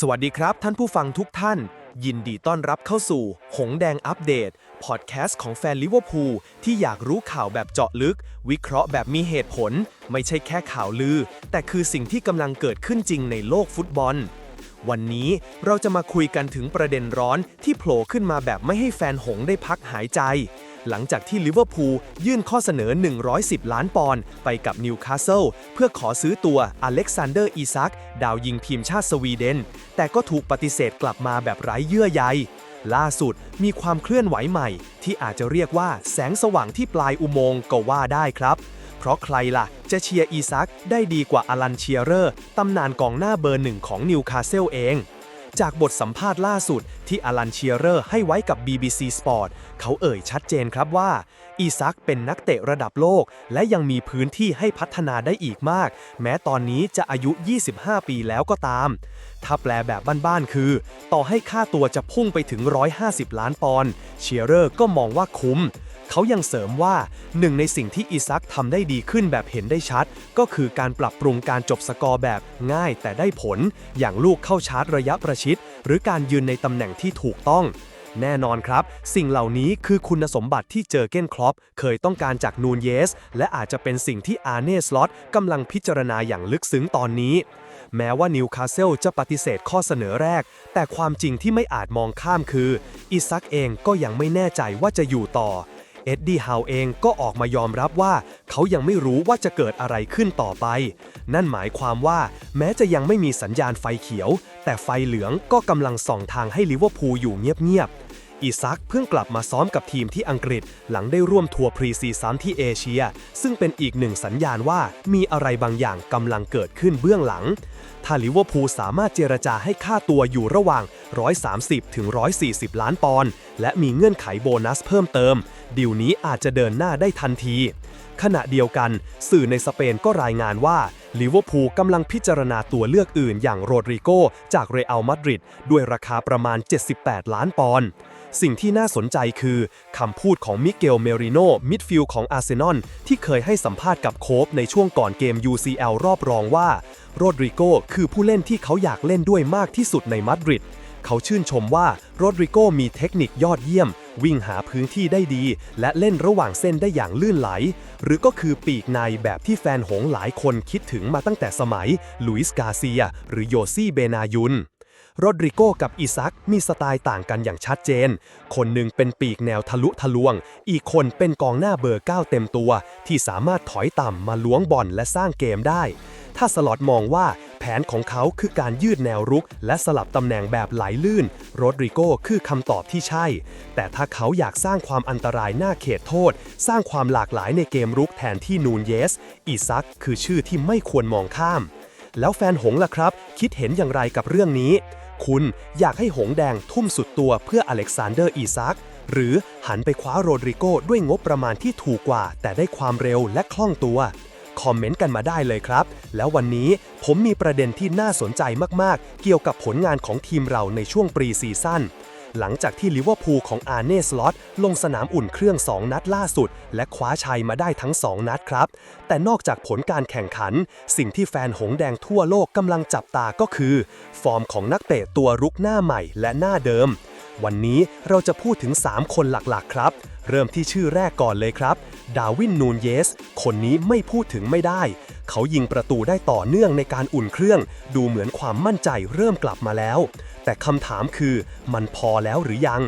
สวัสดีครับท่านผู้ฟังทุกท่าน ยินดีต้อนรับเข้าสู่ หงแดงอัปเดต พอดแคสต์ของแฟนลิเวอร์พูลที่อยากรู้ข่าวแบบเจาะลึก วิเคราะห์แบบมีเหตุผล ไม่ใช่แค่ข่าวลือ แต่คือสิ่งที่กำลังเกิดขึ้นจริงในโลกฟุตบอล วันนี้เราจะมาคุยกันถึงประเด็นร้อนที่โผล่ขึ้นมาแบบไม่ให้แฟนหงได้พักหายใจ หลังจากที่ลิเวอร์พูลยื่นข้อเสนอ 110 ล้านปอนด์ไปกับนิวคาสเซิลเพื่อขอซื้อตัวอเล็กซานเดอร์อีซัก ดาวยิงทีมชาติสวีเดน แต่ก็ถูกปฏิเสธกลับมาแบบไร้เยื่อใย ล่าสุดมีความเคลื่อนไหวใหม่ ที่อาจจะเรียกว่าแสงสว่างที่ปลายอุโมงค์ก็ว่าได้ครับ เพราะใครล่ะ จะเชียร์อีซักได้ดีกว่าอลันเชียเรอร์ตำนานกองหน้าเบอร์หนึ่งของนิวคาสเซิลเอง จากบทสัมภาษณ์ล่าสุดที่อลันเชียเรอร์ให้ไว้กับ BBC Sport เขาเอ่ยชัดเจนครับว่า อีซักเป็นนักเตะระดับโลก และยังมีพื้นที่ให้พัฒนาได้อีกมาก แม้ตอนนี้จะอายุ 25 ปีแล้วก็ตาม ถ้าแปลแบบบ้านๆคือ ต่อให้ค่าตัวจะพุ่งไปถึง 150 ล้านปอนด์เชียร์เรอร์ก็มองว่าคุ้ม เขายังเสริมว่าหนึ่งในสิ่งที่อีซักทำได้ดีขึ้นแบบเห็นได้ชัด ก็คือการปรับปรุงการจบสกอร์แบบง่ายแต่ได้ผล อย่างลูกเข้าชาร์จระยะประชิด หรือการยืนในตำแหน่งที่ถูกต้องแน่นอนครับ สิ่งเหล่านี้คือคุณสมบัติที่เจอเก้นคลอปเคยต้องการจากนูนเยส และอาจจะเป็นสิ่งที่อาร์เน่สล็อตกำลังพิจารณาอย่างลึกซึ้งตอนนี้ แม้ว่านิวคาสเซิลจะปฏิเสธข้อเสนอแรก แต่ความจริงที่ไม่อาจมองข้ามคือ อิซักเองก็ยังไม่แน่ใจว่าจะอยู่ต่อ เอ็ดดี้ฮาวเองก็ออกมายอมรับว่าเขายังไม่รู้ว่าจะเกิดอะไรขึ้นต่อไป นั่นหมายความว่า แม้จะยังไม่มีสัญญาณไฟเขียว แต่ไฟเหลืองก็กำลังส่องทางให้ลิเวอร์พูลอยู่เงียบๆ อีซักเพิ่งกลับมาซ้อมกับทีมที่อังกฤษ หลังได้ร่วมทัวร์พรีซีซั่นที่เอเชีย ซึ่งเป็นอีกหนึ่งสัญญาณว่ามีอะไรบางอย่างกำลังเกิดขึ้นเบื้องหลัง ถ้าลิเวอร์พูลสามารถเจรจาให้ค่าตัวอยู่ระหว่าง 130 ถึง 140 ล้านปอนด์และมีเงื่อนไขโบนัสเพิ่มเติมดีลนี้อาจจะเดินหน้าได้ทันที ขณะเดียวกัน สื่อในสเปนก็รายงานว่าลิเวอร์พูลกำลังพิจารณาตัวเลือกอื่นอย่างโรดริโกจากเรอัลมาดริดด้วยราคาประมาณ 78 ล้านปอนด์ สิ่งที่น่าสนใจคือคำพูดของมิเกลเมริโนมิดฟิลด์ของอาร์เซนอลที่เคยให้สัมภาษณ์กับโคฟในช่วงก่อนเกม UCL รอบรองว่า โรดริโกคือผู้เล่นที่เขาอยากเล่นด้วยมากที่สุดในมาดริดเขาชื่นชมว่าโรดริโกมีเทคนิคยอดเยี่ยม วิ่งหาพื้นที่ได้ดี และเล่นระหว่างเส้นได้อย่างลื่นไหล หรือก็คือปีกในแบบที่แฟนหงหลายคนคิดถึงมาตั้งแต่สมัยลุยส์กาเซีย หรือโยซี่เบนายุน โรดริโกกับอิซักมีสไตล์ต่างกันอย่างชัดเจน คนหนึ่งเป็นปีกแนวทะลุทะลวง อีกคนเป็นกองหน้าเบอร์ 9 เต็มตัว ที่สามารถถอยต่ำมาล้วงบอลและสร้างเกมได้ ถ้าสลอตมองว่าแผนของเขาคือการยืดแนวรุก และสลับตำแหน่งแบบไหลลื่น โรดริโกคือคำตอบที่ใช่ แต่ถ้าเขาอยากสร้างความอันตรายหน้าเขตโทษ สร้างความหลากหลายในเกมรุกแทนที่นูนเยสอิซักคือชื่อที่ไม่ควรมองข้าม แล้วแฟนหงล่ะครับ คิดเห็นอย่างไรกับเรื่องนี้ คุณอยากให้หงแดงทุ่มสุดตัวเพื่ออเล็กซานเดอร์อีซัก หรือหันไปคว้าโรดริโกด้วยงบประมาณที่ถูกกว่า แต่ได้ความเร็วและคล่องตัว คอมเมนต์กันมาได้เลยครับ แล้ววันนี้ผมมีประเด็นที่น่าสนใจมากๆ เกี่ยวกับผลงานของทีมเราในช่วงปรีซีซั่น หลังจากที่ลิเวอร์พูลของอาร์เน่สล็อตลงสนามอุ่นเครื่อง 2 นัดล่าสุด และคว้าชัยมาได้ทั้ง 2 นัดครับ แต่นอกจากผลการแข่งขัน สิ่งที่แฟนหงแดงทั่วโลกกำลังจับตาก็คือ ฟอร์มของนักเตะตัวรุกหน้าใหม่และหน้าเดิม วันนี้เราจะพูดถึง 3 คนหลักๆ ครับ เริ่มที่ชื่อแรกก่อนเลยครับ ดาวิน นูนเยส คนนี้ไม่พูดถึงไม่ได้ เขายิงประตูได้ต่อเนื่องในการอุ่นเครื่อง ดูเหมือนความมั่นใจเริ่มกลับมาแล้ว แต่คำถามคือมันพอแล้วหรือยัง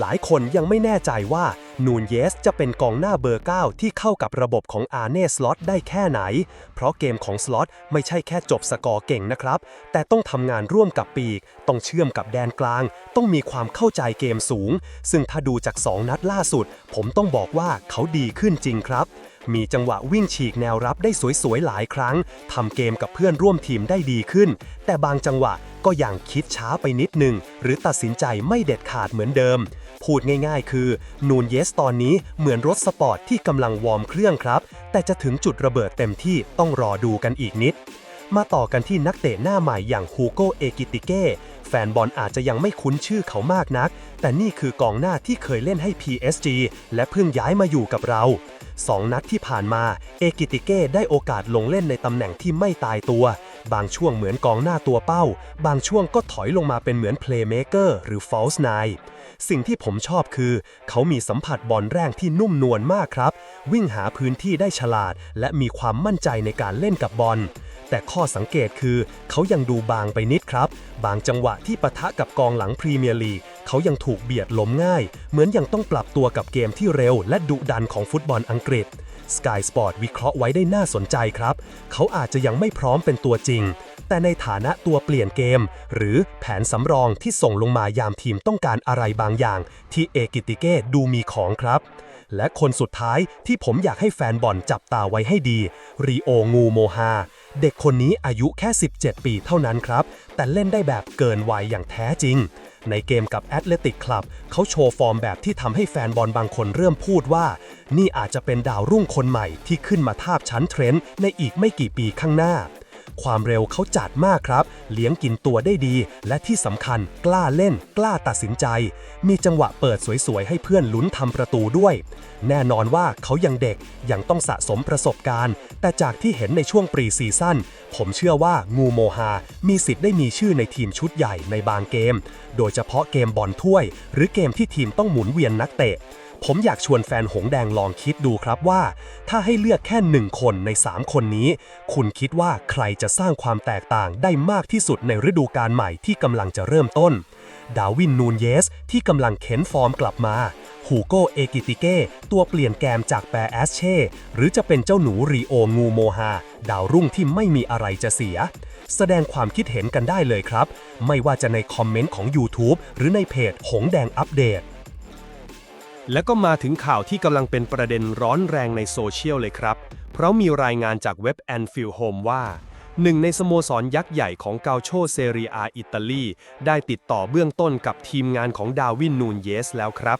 หลายคนยังไม่แน่ใจว่านูนเยสจะเป็นกองหน้าเบอร์ 9 ที่เข้ากับระบบของอาเน่สล็อตได้แค่ไหน เพราะเกมของสล็อตไม่ใช่แค่จบสกอร์เก่งนะครับ แต่ต้องทำงานร่วมกับปีก ต้องเชื่อมกับแดนกลาง ต้องมีความเข้าใจเกมสูง ซึ่งถ้าดูจาก 2 นัดล่าสุด ผมต้องบอกว่าเขาดีขึ้นจริงครับ มีจังหวะวิ่งฉีกแนวรับได้สวยๆหลายครั้งทำเกมกับเพื่อนร่วมทีมได้ดีขึ้น แต่บางจังหวะก็ยังคิดช้าไปนิดหนึ่งหรือตัดสินใจไม่เด็ดขาดเหมือนเดิม พูดง่ายๆ คือ นูนเยสตอนนี้เหมือนรถสปอร์ตที่กำลังวอร์มเครื่องครับ แต่จะถึงจุดระเบิดเต็มที่ต้องรอดูกันอีกนิด มาต่อกันที่นักเตะหน้าใหม่อย่างฮูโกเอกิติเก้แฟนบอลอาจจะยังไม่คุ้นชื่อเขามากนัก แต่นี่คือกองหน้าที่เคยเล่นให้ PSG และเพิ่งย้ายมาอยู่กับเรา สองนัดที่ผ่านมา เอกิติเก้ได้โอกาสลงเล่นในตำแหน่งที่ไม่ตายตัว บางช่วงเหมือนกองหน้าตัวเป้า บางช่วงก็ถอยลงมาเป็นเหมือนเพลย์เมเกอร์หรือฟอลส์ไนสิ่งที่ผมชอบคือ เขามีสัมผัสบอลแรงที่นุ่มนวลมากครับ วิ่งหาพื้นที่ได้ฉลาด และมีความมั่นใจในการเล่นกับบอล แต่ข้อสังเกตคือเขายังดูบางไปนิดครับ บางจังหวะที่ปะทะกับกองหลังพรีเมียร์ลีกเขายังถูกเบียดล้มง่าย เหมือนยังต้องปรับตัวกับเกมที่เร็ว และดุดันของฟุตบอลอังกฤษ Sky Sport วิเคราะห์ไว้ได้น่าสนใจครับ เขาอาจจะยังไม่พร้อมเป็นตัวจริง แต่ในฐานะตัวเปลี่ยนเกม หรือแผนสำรองที่ส่งลงมายามทีมต้องการอะไรบางอย่าง ที่เอกิติเก้ดูมีของครับและคนสุดท้ายที่ผมอยากให้แฟนบอลจับตาไว้ให้ดี รีโองูโมฮา เด็กคนนี้อายุแค่ 17 ปีเท่านั้นครับ แต่เล่นได้แบบเกินวัยอย่างแท้จริง ในเกมกับแอตเลติกคลับเขาโชว์ฟอร์มแบบที่ทำให้แฟนบอลบางคนเริ่มพูดว่า นี่อาจจะเป็นดาวรุ่งคนใหม่ที่ขึ้นมาทาบชั้นเทรนด์ในอีกไม่กี่ปีข้างหน้า ความเร็วเขาจัดมากครับ เลี้ยงกินตัวได้ดี และที่สำคัญกล้าเล่น กล้าตัดสินใจ มีจังหวะเปิดสวยๆ ให้เพื่อนลุ้นทำประตูด้วย แน่นอนว่าเขายังเด็กยังต้องสะสมประสบการณ์ แต่จากที่เห็นในช่วงปรีซีซั่นผมเชื่อว่างูโมฮา มีสิทธิ์ได้มีชื่อในทีมชุดใหญ่ในบางเกม โดยเฉพาะเกมบอลถ้วย หรือเกมที่ทีมต้องหมุนเวียนนักเตะ ผมอยากชวนแฟนหงแดงลองคิดดูครับว่า ถ้าให้เลือกแค่หนึ่งคนใน 3 คนนี้ คุณคิดว่าใครจะสร้างความแตกต่างได้มากที่สุดในฤดูกาลใหม่ที่กำลังจะเริ่มต้น ดาวินนูนเยส ที่กำลังเข็นฟอร์มกลับมาฮูโกเอกิติเก้ตัวเปลี่ยนแกมจากแปรแอสเช่ หรือจะเป็นเจ้าหนูรีโองูโมฮาดาวรุ่งที่ไม่มีอะไรจะเสีย แสดงความคิดเห็นกันได้เลยครับ ไม่ว่าจะในคอมเมนต์ของ YouTube หรือในเพจหงแดงอัปเดต แล้วก็มาถึงข่าวที่กำลังเป็นประเด็นร้อนแรงในโซเชียลเลยครับ เพราะมีรายงานจากเว็บ Anfield Home ว่า หนึ่งในสโมสรยักษ์ใหญ่ของเกาโชเซเรียอิตาลี ได้ติดต่อเบื้องต้นกับทีมงานของดาวินนูนเยสแล้วครับ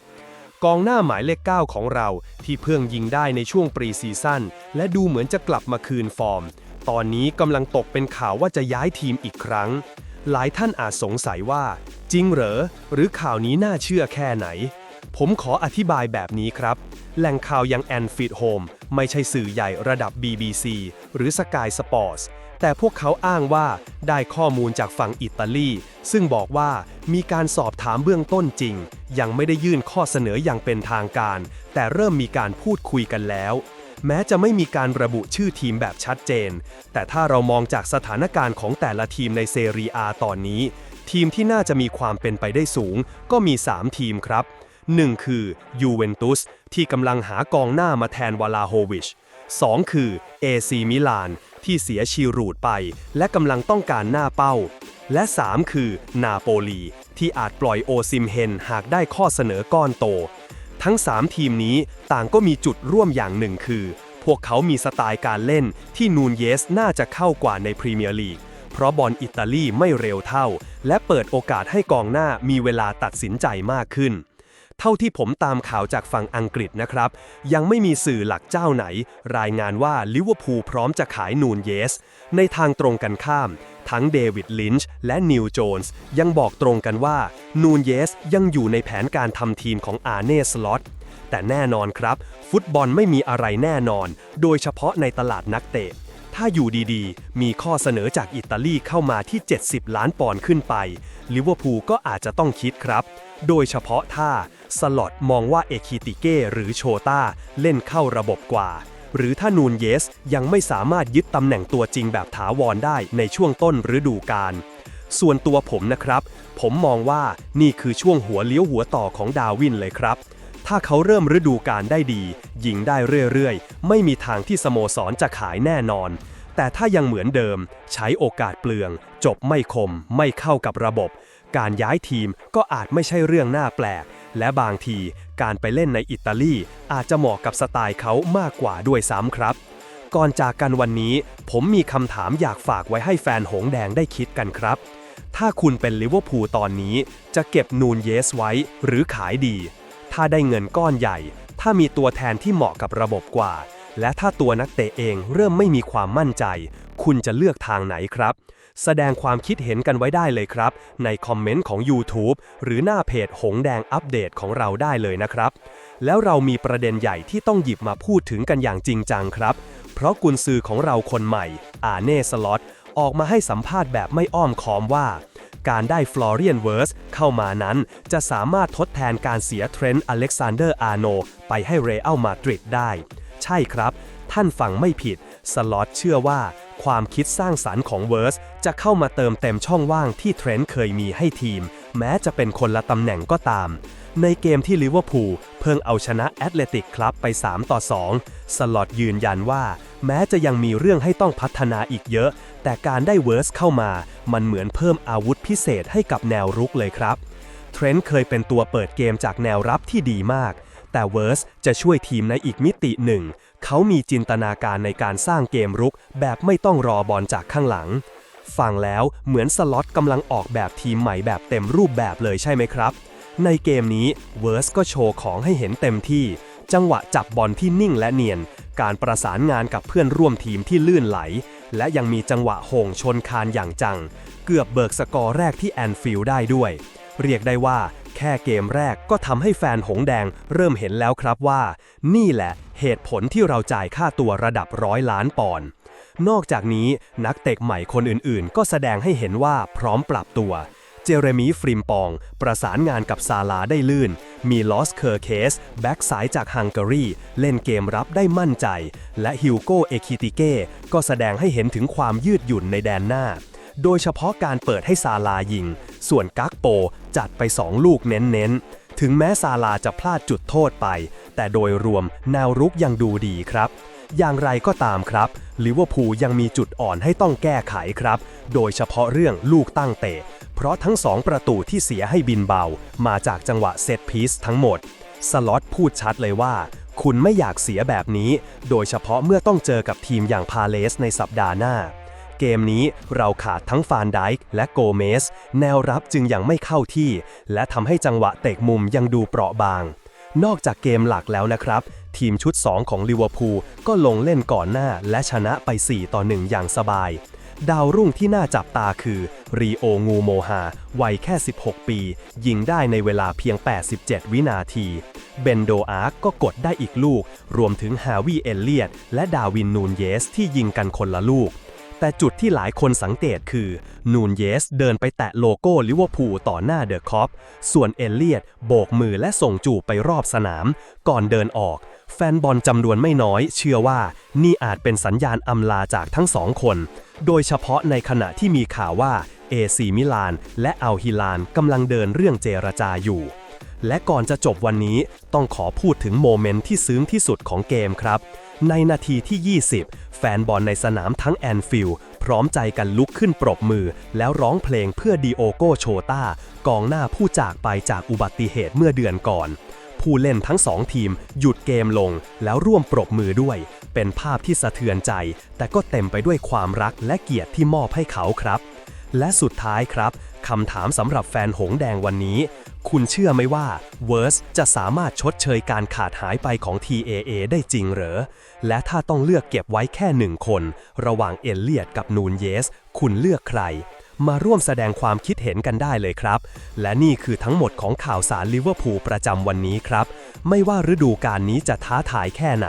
กองหน้าหมายเลข 9 ของเราที่เพิ่งยิงได้ในช่วงปรีซีซั่นและดูเหมือนจะกลับมาคืนฟอร์ม ตอนนี้กำลังตกเป็นข่าวว่าจะย้ายทีมอีกครั้ง หลายท่านอาจสงสัยว่า จริงเหรอหรือข่าวนี้น่าเชื่อแค่ไหน ผมขออธิบายแบบนี้ครับ แหล่งข่าวยังแอนฟิดโฮมไม่ใช่สื่อใหญ่ระดับ BBC หรือ Sky Sports แต่พวกเขาอ้างว่าได้ข้อมูลจากฝั่งอิตาลี ซึ่งบอกว่ามีการสอบถามเบื้องต้นจริง ยังไม่ได้ยื่นข้อเสนออย่างเป็นทางการ แต่เริ่มมีการพูดคุยกันแล้ว แม้จะไม่มีการระบุชื่อทีมแบบชัดเจน แต่ถ้าเรามองจากสถานการณ์ของแต่ละทีมในเซเรียตอนนี้ ทีมที่น่าจะมีความเป็นไปได้สูง ก็มี 3 ทีมครับ 1 คือยูเวนตุสที่กำลังหากองหน้ามาแทนวาลาโฮวิช 2 คือเอซีมิลานที่เสียชิรูดไป และกำลังต้องการหน้าเป้า และ 3 คือนาโปลี ที่อาจปล่อยโอซิมเฮนหากได้ข้อเสนอก้อนโต ทั้ง 3 ทีมนี้ต่างก็มีจุดร่วมอย่างหนึ่งคือ พวกเขามีสไตล์การเล่นที่นูนเยสน่าจะเข้ากว่าในพรีเมียร์ลีกเพราะบอลอิตาลีไม่เร็วเท่า และเปิดโอกาสให้กองหน้ามีเวลาตัดสินใจมากขึ้น เท่าที่ผมตามข่าวจากฝั่งอังกฤษนะครับ ยังไม่มีสื่อหลักเจ้าไหน รายงานว่าลิเวอร์พูลพร้อมจะขายนูนเยส ในทางตรงกันข้าม ทั้งเดวิดลินช์และนิวโจนส์ยังบอกตรงกันว่านูนเยสยังอยู่ในแผนการทำทีมของอาร์เน่สล็อตแต่แน่นอนครับ ฟุตบอลไม่มีอะไรแน่นอน โดยเฉพาะในตลาดนักเตะ ถ้าอยู่ดีๆ มีข้อเสนอจากอิตาลีเข้ามาที่ 70 ล้านปอนด์ขึ้นไปลิเวอร์พูลก็อาจจะต้องคิดครับ โดยเฉพาะถ้า สลอตมองว่าเอคิติเก้หรือโชตาเล่นเข้าระบบกว่า หรือถ้านูนเยสยังไม่สามารถยึดตำแหน่งตัวจริงแบบถาวรได้ในช่วงต้นฤดูกาลส่วนตัวผมนะครับ ผมมองว่านี่คือช่วงหัวเลี้ยวหัวต่อของดาวินเลยครับ ถ้าเขาเริ่มฤดูกาลได้ดี ยิงได้เรื่อยๆ ไม่มีทางที่สโมสรจะขายแน่นอน แต่ถ้ายังเหมือนเดิม ใช้โอกาสเปลือง จบไม่คม ไม่เข้ากับระบบ การย้ายทีมก็อาจไม่ใช่เรื่องน่าแปลก และบางทีการไปเล่นในอิตาลีอาจจะเหมาะกับสไตล์เขามากกว่าด้วยซ้ำครับ ก่อนจากกันวันนี้ ผมมีคำถามอยากฝากไว้ให้แฟนหงแดงได้คิดกันครับ ถ้าคุณเป็นลิเวอร์พูลตอนนี้ จะเก็บนูนเยสไว้หรือขายดี ถ้าได้เงินก้อนใหญ่ ถ้ามีตัวแทนที่เหมาะกับระบบกว่า และถ้าตัวนักเตะเองเริ่มไม่มีความมั่นใจ คุณจะเลือกทางไหนครับ แสดงความคิดเห็นกันไว้ได้เลยครับ ในคอมเมนต์ของ YouTube หรือหน้าเพจหงแดงอัปเดตของเราได้เลยนะครับ แล้วเรามีประเด็นใหญ่ที่ต้องหยิบมาพูดถึงกันอย่างจริงจังครับ เพราะกุนซือของเราคนใหม่ อาเน่สล็อตออกมาให้สัมภาษณ์แบบไม่อ้อมค้อมว่าการได้ฟลอเรียนเวิร์สเข้ามานั้น จะสามารถทดแทนการเสียเทรนต์อเล็กซานเดอร์อาโนไปให้เรอัลมาดริดได้ ใช่ครับ ท่านฟังไม่ผิด สล็อตเชื่อว่า ความคิดสร้างสรรค์ของเวิร์สจะเข้ามาเติมเต็มช่องว่างที่เทรนต์เคยมีให้ทีม แม้จะเป็นคนละตำแหน่งก็ตาม ในเกมที่ลิเวอร์พูลเพิ่งเอาชนะแอตเลติกคลับไป 3 ต่อ 2 สลอตยืนยันว่า แม้จะยังมีเรื่องให้ต้องพัฒนาอีกเยอะ แต่การได้เวิร์สเข้ามา มันเหมือนเพิ่มอาวุธพิเศษให้กับแนวรุกเลยครับเทรนต์เคยเป็นตัวเปิดเกมจากแนวรับที่ดีมาก แต่เวิร์สจะช่วยทีมในอีกมิติหนึ่ง เขามีจินตนาการในการสร้างเกมรุก แบบไม่ต้องรอบอลจากข้างหลัง ฟังแล้วเหมือนสล็อตกำลังออกแบบทีมใหม่แบบเต็มรูปแบบเลยใช่ไหมครับ ในเกมนี้เวิร์สก็โชว์ของให้เห็นเต็มที่ จังหวะจับบอลที่นิ่งและเนียน การประสานงานกับเพื่อนร่วมทีมที่ลื่นไหล และยังมีจังหวะโหงชนคานอย่างจัง เกือบเบิกสกอร์แรกที่แอนฟิลด์ได้ด้วยเรียกได้ว่า แค่เกมแรกก็ทำให้แฟนหงแดงเริ่มเห็นแล้วครับว่า นี่แหละเหตุผลที่เราจ่ายค่าตัวระดับร้อยล้านปอนด์นอกจากนี้นักเตะใหม่คนอื่นๆ ก็แสดงให้เห็นว่าพร้อมปรับตัว เจเรมีฟริมปอง ประสานงานกับซาลาได้ลื่น มีลอสเคอร์เคส แบ็กซ้ายจากฮังการี เล่นเกมรับได้มั่นใจ และฮิวโกเอคิติเก้ก็แสดงให้เห็นถึงความยืดหยุ่นในแดนหน้า โดยเฉพาะการเปิดให้ซาลายิง ส่วนกักโปจัดไป 2 ลูกเน้นๆ ถึงแม้ซาลาจะพลาดจุดโทษไป แต่โดยรวมแนวรุกยังดูดีครับ อย่างไรก็ตามครับลิเวอร์พูลยังมีจุดอ่อนให้ต้องแก้ไขครับ โดยเฉพาะเรื่องลูกตั้งเตะ เพราะทั้งสองประตูที่เสียให้บินเบา มาจากจังหวะเซตพีซทั้งหมด สล็อตพูดชัดเลยว่า คุณไม่อยากเสียแบบนี้ โดยเฉพาะเมื่อต้องเจอกับทีมอย่างพาเลสในสัปดาห์หน้า เกมนี้เราขาดทั้งฟานไดค์และโกเมส แนวรับจึงยังไม่เข้าที่ และทำให้จังหวะเตะมุมยังดูเปราะบาง นอกจากเกมหลักแล้วนะครับ ทีมชุด 2 ของลิเวอร์พูลก็ลงเล่นก่อนหน้าและชนะไป 4 ต่อ 1 อย่างสบาย ดาวรุ่งที่น่าจับตาคือรีโองูโมฮาวัยแค่ 16 ปี ยิงได้ในเวลาเพียง 87 วินาทีเบนโดอาร์กก็กดได้อีกลูก รวมถึงฮาวีเอลเลียตและดาวินนูนเยสที่ยิงกันคนละลูก แต่จุดที่หลายคนสังเกตคือ นูนเยสเดินไปแตะโลโก้ลิเวอร์พูลต่อหน้าเดอะคอป ส่วนเอลเลียตโบกมือและส่งจูบไปรอบสนาม ก่อนเดินออก แฟนบอลจำนวนไม่น้อย เชื่อว่านี่อาจเป็นสัญญาณอำลาจากทั้งสองคน โดยเฉพาะในขณะที่มีข่าวว่าเอซีมิลานและอัลฮิลานกำลังเดินเรื่องเจรจาอยู่ และก่อนจะจบวันนี้ต้องขอพูดถึงโมเมนต์ที่ซึ้งที่สุดของเกมครับ ในนาทีที่ 20 แฟนบอลในสนามทั้งแอนฟิลด์พร้อมใจกันลุกขึ้นปรบมือ แล้วร้องเพลงเพื่อดิโอโกโชตากองหน้าผู้จากไปจากอุบัติเหตุเมื่อเดือนก่อน ผู้เล่นทั้งสองทีมหยุดเกมลงแล้วร่วมปรบมือด้วย เป็นภาพที่สะเทือนใจ แต่ก็เต็มไปด้วยความรักและเกียรติที่มอบให้เขาครับ และสุดท้ายครับคำถามสำหรับแฟนหงแดงวันนี้ คุณเชื่อไหมว่าเวิร์สจะสามารถชดเชยการขาดหายไปของ TAA ได้จริงเหรอ และถ้าต้องเลือกเก็บไว้แค่หนึ่งคน ระหว่างเอลเลียดกับนูนเยส คุณเลือกใคร มาร่วมแสดงความคิดเห็นกันได้เลยครับ และนี่คือทั้งหมดของข่าวสารลิเวอร์พูลประจำวันนี้ครับ ไม่ว่าฤดูกาลนี้จะท้าทายแค่ไหน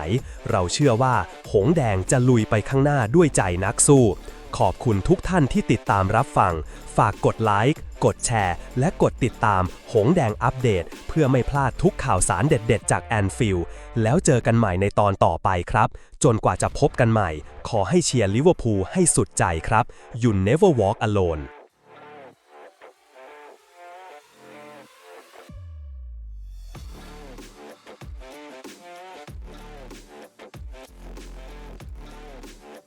เราเชื่อว่า หงแดงจะลุยไปข้างหน้าด้วยใจนักสู้ ขอบคุณทุกท่านที่ติดตามรับฟัง ฝากกดไลค์ กดแชร์ และกดติดตามหงแดงอัปเดต เพื่อไม่พลาดทุกข่าวสารเด็ดๆ จากแอนฟิลแล้วเจอกันใหม่ในตอนต่อไปครับ จนกว่าจะพบกันใหม่ ขอให้เชียร์ลิเวอร์พูลให้สุดใจครับ You never walk alone